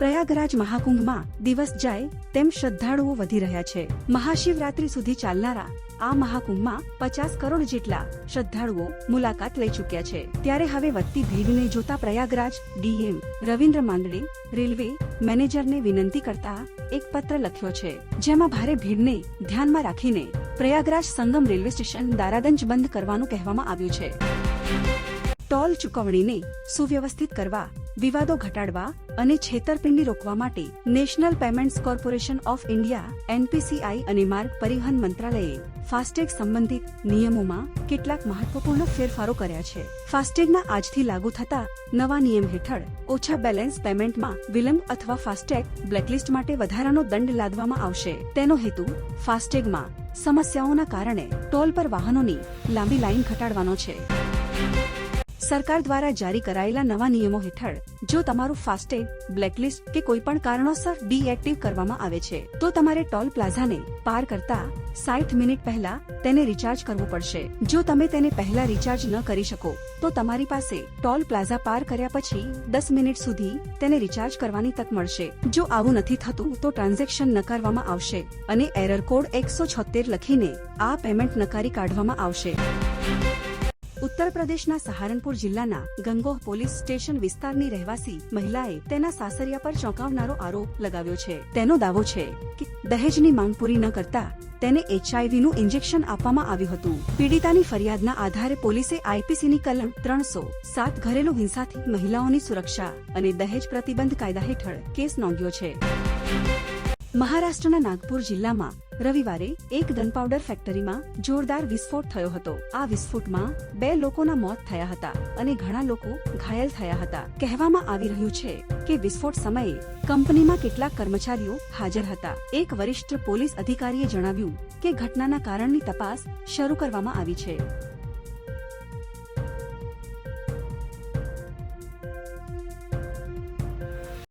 પ્રયાગરાજ મહાકુંભમાં દિવસ જાય તેમ શ્રદ્ધાળુઓ વધી રહ્યા છે. મહાશિવરાત્રી સુધી ચાલનારા આ મહાકુંભમાં પચાસ કરોડ જેટલા શ્રદ્ધાળુઓ મુલાકાત લઈ ચૂક્યા છે. ત્યારે હવે વધતી ભીડને જોતા પ્રયાગરાજ ડીએમ રવિન્દ્ર માંડળે રેલવે મેનેજરને વિનંતી કરતા એક પત્ર લખ્યો છે. જેમાં ભારે ભીડને ધ્યાનમાં રાખીને પ્રયાગરાજ સંગમ રેલવે સ્ટેશન દારાદંજ બંધ કરવાનું કહેવામાં આવ્યું છે. ટોલ ચૂકવણીને સુવ્યવસ્થિત કરવા વિવાદો ઘટાડવા અને છેતરપિંડી રોકવા માટે National Payments Corporation of India, NPCI અને માર્ગ પરિવહન મંત્રાલયે ફાસ્ટેગ સંબંધિત નિયમોમાં કેટલાક મહત્વપૂર્ણ ફેરફારો કર્યા છે. ફાસ્ટેગના આજથી લાગુ થતા નવા નિયમ હેઠળ ઓછા બેલેન્સ પેમેન્ટમાં વિલંબ અથવા ફાસ્ટેગ બ્લેકલિસ્ટ માટે વધારાનો દંડ લાદવામાં આવશે. તેનો હેતુ ફાસ્ટેગમાં સમસ્યાઓના કારણે ટોલ પર વાહનોની લાંબી લાઈન ઘટાડવાનો છે. સરકાર દ્વારા જારી કરાયેલા નવા નિયમો હેઠળ જો તમારું ફાસ્ટેગ, બ્લેકલિસ્ટ કે કોઈ પણ કારણોસર ડીએક્ટિવ કરવામાં આવે છે, તો તમારે ટોલ પ્લાઝાને પાર કરતા સાઠ મિનિટ પહેલા તેને રિચાર્જ કરવું પડશે. જો તમે તેને પહેલા રિચાર્જ ન કરી શકો, તો તમારી પાસે ટોલ પ્લાઝા પાર કર્યા પછી દસ મિનિટ સુધી તેને રિચાર્જ કરવાની તક મળશે. જો આવું નથી થતું, તો ટ્રાન્ઝેક્શન નકારવામાં આવશે અને એરર કોડ એકસો છોતેર લખીને આ પેમેન્ટ નકારી કાઢવામાં આવશે. ઉત્તર પ્રદેશના સહારનપુર જિલ્લાના ગંગોહ પોલીસ સ્ટેશન વિસ્તારની રહેવાસી મહિલાએ તેના સાસરિયા પર ચોંકાવનારો આરોપ લગાવ્યો છે. તેનો દાવો છે કે દહેજની માંગ પૂરી ન કરતા તેને એચઆઈવી નું ઇન્જેક્શન આપવામાં આવ્યું હતું. પીડિતાની ફરિયાદના આધારે પોલીસે આઈપીસીની કલમ ત્રણસો સાત ઘરેલુ હિંસાથી મહિલાઓની સુરક્ષા અને દહેજ પ્રતિબંધ કાયદા હેઠળ કેસ નોંધ્યો છે. મહારાષ્ટ્રના નાગપુર જિલ્લામાં રવિવારે એક ગનપાવડર ફેક્ટરીમાં જોરદાર વિસ્ફોટ થયો હતો. આ વિસ્ફોટમાં બે લોકોના મોત થયા હતા અને ઘણા લોકો ઘાયલ થયા હતા. કહેવામાં આવી રહ્યું છે કે વિસ્ફોટ સમયે કંપનીમાં કેટલાક કર્મચારીઓ હાજર હતા. એક વરિષ્ઠ પોલીસ અધિકારીએ જણાવ્યું કે ઘટનાના કારણની તપાસ શરૂ કરવામાં આવી છે.